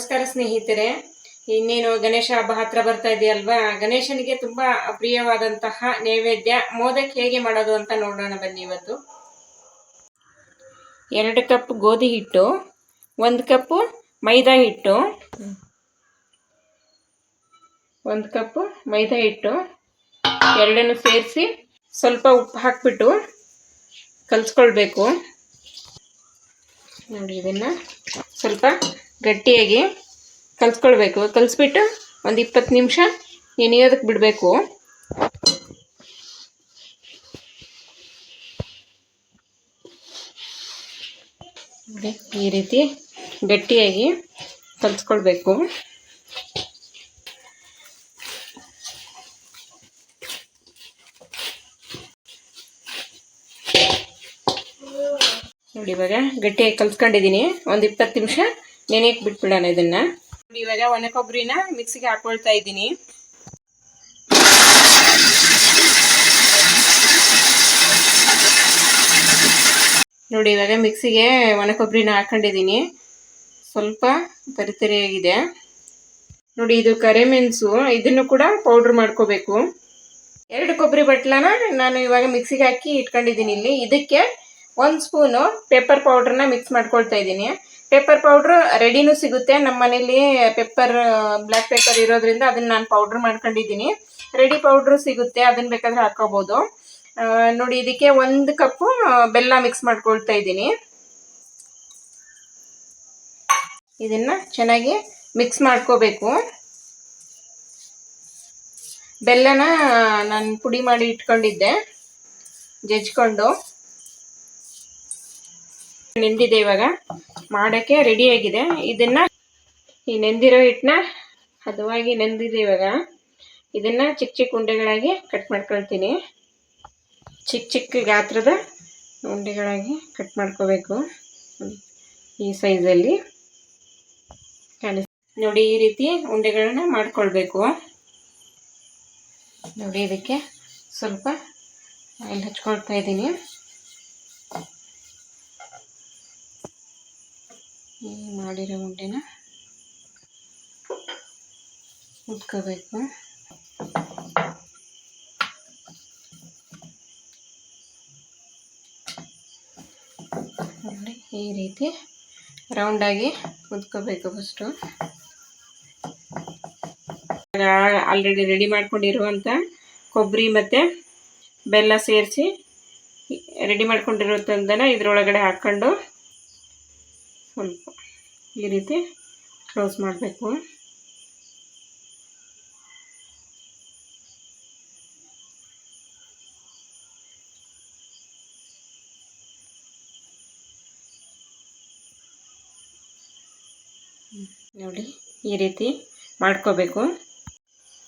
ನಮಸ್ಕಾರ ಸ್ನೇಹಿತರೆ. ಇನ್ನೇನು ಗಣೇಶ ಹಬ್ಬ ಹತ್ರ ಬರ್ತಾ ಇದೆಯಲ್ವಾ? ಗಣೇಶನಿಗೆ ತುಂಬಾ ಪ್ರಿಯವಾದಂತಹ ನೈವೇದ್ಯ ಮೋದಕ್ ಹೇಗೆ ಮಾಡೋದು ಅಂತ ನೋಡೋಣ ಬನ್ನಿ ಇವತ್ತು. ಎರಡು ಕಪ್ ಗೋಧಿ ಹಿಟ್ಟು, ಒಂದು ಕಪ್ ಮೈದಾ ಹಿಟ್ಟು, ಒಂದು ಕಪ್ ಮೈದಾ ಹಿಟ್ಟು, ಎರಡನ್ನು ಸೇರಿಸಿ ಸ್ವಲ್ಪ ಉಪ್ಪು ಹಾಕ್ಬಿಟ್ಟು ಕಲ್ಸ್ಕೊಳ್ಬೇಕು. ನೋಡಿ, ಇದನ್ನ ಸ್ವಲ್ಪ ಗಟ್ಟಿಯಾಗಿ ಕಲಿಸ್ಕೊಳ್ಬೇಕು. ಕಲಿಸ್ಬಿಟ್ಟು ಒಂದು ಇಪ್ಪತ್ತು ನಿಮಿಷ ನೆನೆಯೋದಕ್ಕೆ ಬಿಡಬೇಕು. ಈ ರೀತಿ ಗಟ್ಟಿಯಾಗಿ ಕಲಿಸ್ಕೊಳ್ಬೇಕು. ನೋಡಿ, ಇವಾಗ ಗಟ್ಟಿಯಾಗಿ ಕಲ್ಸ್ಕೊಂಡಿದ್ದೀನಿ ಒಂದು ಇಪ್ಪತ್ತು ನಿಮಿಷ ನೆನೆಯಕ್ಕೆ ಬಿಟ್ಬಿಡೋಣ ಇದನ್ನ. ಇವಾಗ ಒಣ ಕೊಬ್ಬರಿನ ಮಿಕ್ಸಿಗೆ ಹಾಕೊಳ್ತಾ ಇದ್ದೀನಿ. ನೋಡಿ, ಇವಾಗ ಮಿಕ್ಸಿಗೆ ಒಣ ಕೊಬ್ಬರಿನ ಹಾಕೊಂಡಿದ್ದೀನಿ. ಸ್ವಲ್ಪ ತರಿತರಿಯಾಗಿದೆ ನೋಡಿ, ಇದು ಕರೆಮೆಣಸು ಇದನ್ನು ಕೂಡ ಪೌಡ್ರ್ ಮಾಡ್ಕೋಬೇಕು. ಎರಡು ಕೊಬ್ಬರಿ ಬಟ್ಲನ ನಾನು ಇವಾಗ ಮಿಕ್ಸಿಗೆ ಹಾಕಿ ಇಟ್ಕೊಂಡಿದ್ದೀನಿ ಇಲ್ಲಿ. ಇದಕ್ಕೆ ಒಂದು ಸ್ಪೂನು ಪೇಪರ್ ಪೌಡ್ರನ್ನ ಮಿಕ್ಸ್ ಮಾಡ್ಕೊಳ್ತಾ ಇದ್ದೀನಿ. ಪೆಪ್ಪರ್ ಪೌಡ್ರ್ ರೆಡಿನೂ ಸಿಗುತ್ತೆ. ನಮ್ಮ ಮನೇಲಿ ಪೆಪ್ಪರ್ ಬ್ಲ್ಯಾಕ್ ಪೆಪ್ಪರ್ ಇರೋದ್ರಿಂದ ಅದನ್ನ ನಾನು ಪೌಡ್ರ್ ಮಾಡ್ಕೊಂಡಿದ್ದೀನಿ. ರೆಡಿ ಪೌಡ್ರು ಸಿಗುತ್ತೆ. ಅದನ್ನ ಬೇಕಾದ್ರೆ ಹಾಕೋಬೋದು. ನೋಡಿ, ಇದಕ್ಕೆ ಒಂದು ಕಪ್ಪು ಬೆಲ್ಲ ಮಿಕ್ಸ್ ಮಾಡ್ಕೊಳ್ತಾ ಇದ್ದೀನಿ. ಇದನ್ನ ಚೆನ್ನಾಗಿ ಮಿಕ್ಸ್ ಮಾಡ್ಕೋಬೇಕು. ಬೆಲ್ಲನ ನಾನು ಪುಡಿ ಮಾಡಿ ಇಟ್ಕೊಂಡಿದ್ದೆ. ಜಜ್ಕೊಂಡು. ನಿಂದಿದೆ ಇವಾಗ. ಮಾಡೋಕ್ಕೆ ರೆಡಿಯಾಗಿದೆ ಇದನ್ನ ಈ ನೆಂದಿರೋ ಹಿಟ್ಟನ್ನ ಹದವಾಗಿ ನೆಂದಿದೆ ಇವಾಗ. ಇದನ್ನು ಚಿಕ್ಕ ಚಿಕ್ಕ ಉಂಡೆಗಳಾಗಿ ಕಟ್ ಮಾಡ್ಕೊಳ್ತೀನಿ. ಚಿಕ್ಕ ಚಿಕ್ಕ ಗಾತ್ರದ ಉಂಡೆಗಳಾಗಿ ಕಟ್ ಮಾಡ್ಕೋಬೇಕು. ಈ ಸೈಜಲ್ಲಿ ಕಾಣಿಸ್ ನೋಡಿ, ಈ ರೀತಿ ಉಂಡೆಗಳನ್ನ ಮಾಡ್ಕೊಳ್ಬೇಕು. ನೋಡಿ, ಇದಕ್ಕೆ ಸ್ವಲ್ಪ ಆಯಿಲ್ ಹಚ್ಕೊಳ್ತಾ ಇದ್ದೀನಿ. ಈ ಮಾಡಿರೋ ಉಂಡೆನ ಉಟ್ಕೋಬೇಕು. ನೋಡಿ, ಈ ರೀತಿ ರೌಂಡಾಗಿ ಉದ್ಕೋಬೇಕು ಫಸ್ಟು ಆಲ್ರೆಡಿ ರೆಡಿ ಮಾಡ್ಕೊಂಡಿರುವಂಥ ಕೊಬ್ಬರಿ ಮತ್ತು ಬೆಲ್ಲ ಸೇರಿಸಿ ರೆಡಿ ಮಾಡ್ಕೊಂಡಿರುವಂಥದ್ದನ್ನು ಇದರೊಳಗಡೆ ಹಾಕ್ಕೊಂಡು ಸ್ವಲ್ಪ ಈ ರೀತಿ ಕ್ಲೋಸ್ ಮಾಡಬೇಕು. ನೋಡಿ, ಈ ರೀತಿ ಮಾಡ್ಕೋಬೇಕು.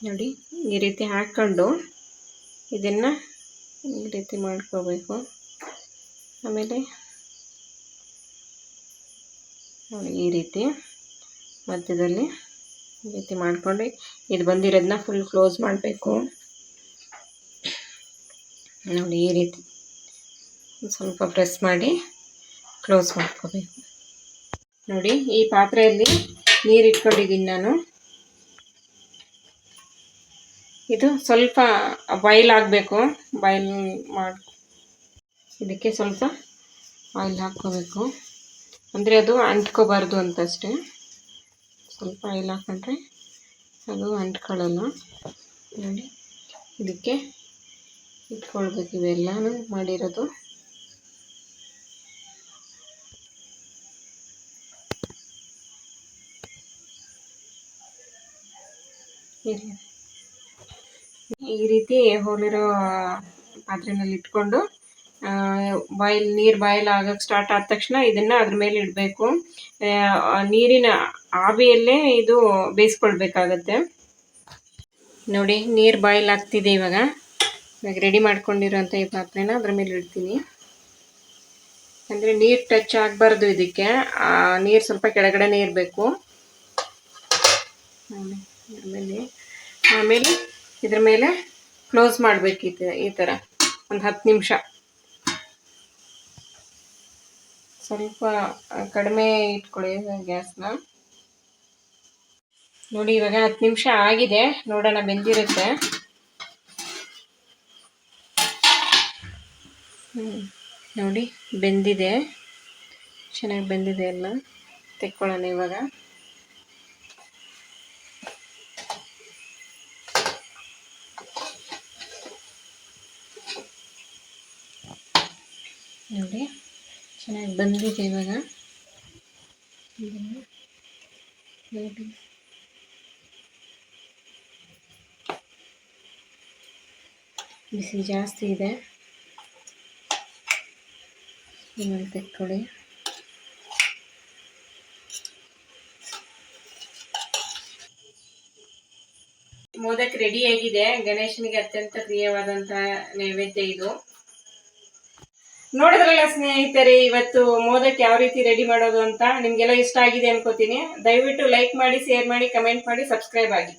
ನೋಡಿ, ಈ ರೀತಿ ಹಾಕ್ಕೊಂಡು ಇದನ್ನು ಈ ರೀತಿ ಮಾಡ್ಕೋಬೇಕು. ಆಮೇಲೆ ನೋಡಿ, ಈ ರೀತಿ. ಮಧ್ಯದಲ್ಲಿ ಈ ರೀತಿ ಮಾಡ್ಕೊಂಡು ಇದು ಬಂದಿರೋದನ್ನ ಫುಲ್ ಕ್ಲೋಸ್ ಮಾಡಬೇಕು. ನೋಡಿ, ಈ ರೀತಿ ಸ್ವಲ್ಪ ಪ್ರೆಸ್ ಮಾಡಿ ಕ್ಲೋಸ್ ಮಾಡ್ಕೋಬೇಕು. ನೋಡಿ, ಈ ಪಾತ್ರೆಯಲ್ಲಿ ನೀರು ಇಟ್ಕೊಂಡಿದ್ದೀನಿ ನಾನು. ಇದು ಸ್ವಲ್ಪ ಬಾಯ್ಲ್ ಆಗಬೇಕು. ಬಾಯ್ಲ್ ಮಾಡಿ ಇದಕ್ಕೆ ಸ್ವಲ್ಪ ಆಯಿಲ್ ಹಾಕ್ಕೋಬೇಕು. ಅಂದರೆ ಅದು ಅಂಟ್ಕೋಬಾರ್ದು ಅಂತಷ್ಟೇ. ಸ್ವಲ್ಪ ಆಯಿಲ್ ಹಾಕೊಂಡ್ರೆ ಅದು ಅಂಟ್ಕೊಳ್ಳಲ್ಲ ನೋಡಿ, ಇದಕ್ಕೆ ಇಟ್ಕೊಳ್ಬೇಕು ಇವೆಲ್ಲನೂ ಮಾಡಿರೋದು. ಈ ರೀತಿ ಹೋಲಿರೋ ಪಾತ್ರೆನಲ್ಲಿ ಇಟ್ಕೊಂಡು ಬಾಯ್ಲ್, ನೀರು ಬಾಯ್ಲ್ ಆಗಕ್ಕೆ ಸ್ಟಾರ್ಟ್ ಆದ ತಕ್ಷಣ ಇದನ್ನು ಅದ್ರ ಮೇಲೆ ಇಡಬೇಕು. ನೀರಿನ ಆವಿಯಲ್ಲೇ ಇದು ಬೇಯಿಸ್ಕೊಳ್ಬೇಕಾಗತ್ತೆ. ನೋಡಿ, ನೀರು ಬಾಯ್ಲ್ ಆಗ್ತಿದೆ ಇವಾಗ. ಇವಾಗ ರೆಡಿ ಮಾಡ್ಕೊಂಡಿರೋಂಥ ಈ ಪಾತ್ರೆನ ಅದ್ರ ಮೇಲೆ ಇಡ್ತೀನಿ. ಅಂದರೆ ನೀರು ಟಚ್ ಆಗಬಾರ್ದು ಇದಕ್ಕೆ. ನೀರು ಸ್ವಲ್ಪ ಕೆಳಗಡೆನೇ ಇರಬೇಕು. ಆಮೇಲೆ ಆಮೇಲೆ ಇದ್ರ ಮೇಲೆ ಕ್ಲೋಸ್ ಮಾಡಬೇಕು ಈ ಥರ ಒಂದು ಹತ್ತು ನಿಮಿಷ. ಸ್ವಲ್ಪ ಕಡಿಮೆ ಇಟ್ಕೊಳ್ಳಿ ಗ್ಯಾಸ್ನ. ನೋಡಿ, ಇವಾಗ ಹತ್ತು ನಿಮಿಷ ಆಗಿದೆ. ನೋಡೋಣ ಬೆಂದಿರುತ್ತೆ. ನೋಡಿ, ಬೆಂದಿದೆ. ಚೆನ್ನಾಗಿ ಬೆಂದಿದೆ ಎಲ್ಲ. ತೆಕ್ಕೊಳ್ಳೋಣ ಇವಾಗ. ನೋಡಿ. ಚೆನ್ನಾಗಿ ಬಂದಿದೆ ಇವಾಗ. ಇದನ್ನು ನೋಡಿ ಬಿಸಿ ಜಾಸ್ತಿ ಇದೆ. ಇವಾಗ ತೆಕ್ಕೊಳ್ಳಿ. ಮೋದಕ್ ರೆಡಿ ಆಗಿದೆ. ಗಣೇಶನಿಗೆ ಅತ್ಯಂತ ಪ್ರಿಯವಾದಂತಹ ನೈವೇದ್ಯ ಇದು. ನೋಡಿದ್ರಲ್ಲ ಸ್ನೇಹಿತರೆ, ಇವತ್ತು ಮೋದಕ್ ಯಾವ ರೀತಿ ರೆಡಿ ಮಾಡೋದು ಅಂತ ನಿಮ್ಗೆಲ್ಲ ಇಷ್ಟ ಆಗಿದೆ ಅನ್ಕೋತೀನಿ. ದಯವಿಟ್ಟು ಲೈಕ್ ಮಾಡಿ ಶೇರ್ ಮಾಡಿ ಕಮೆಂಟ್ ಮಾಡಿ ಸಬ್ಸ್ಕ್ರೈಬ್ ಆಗಿ.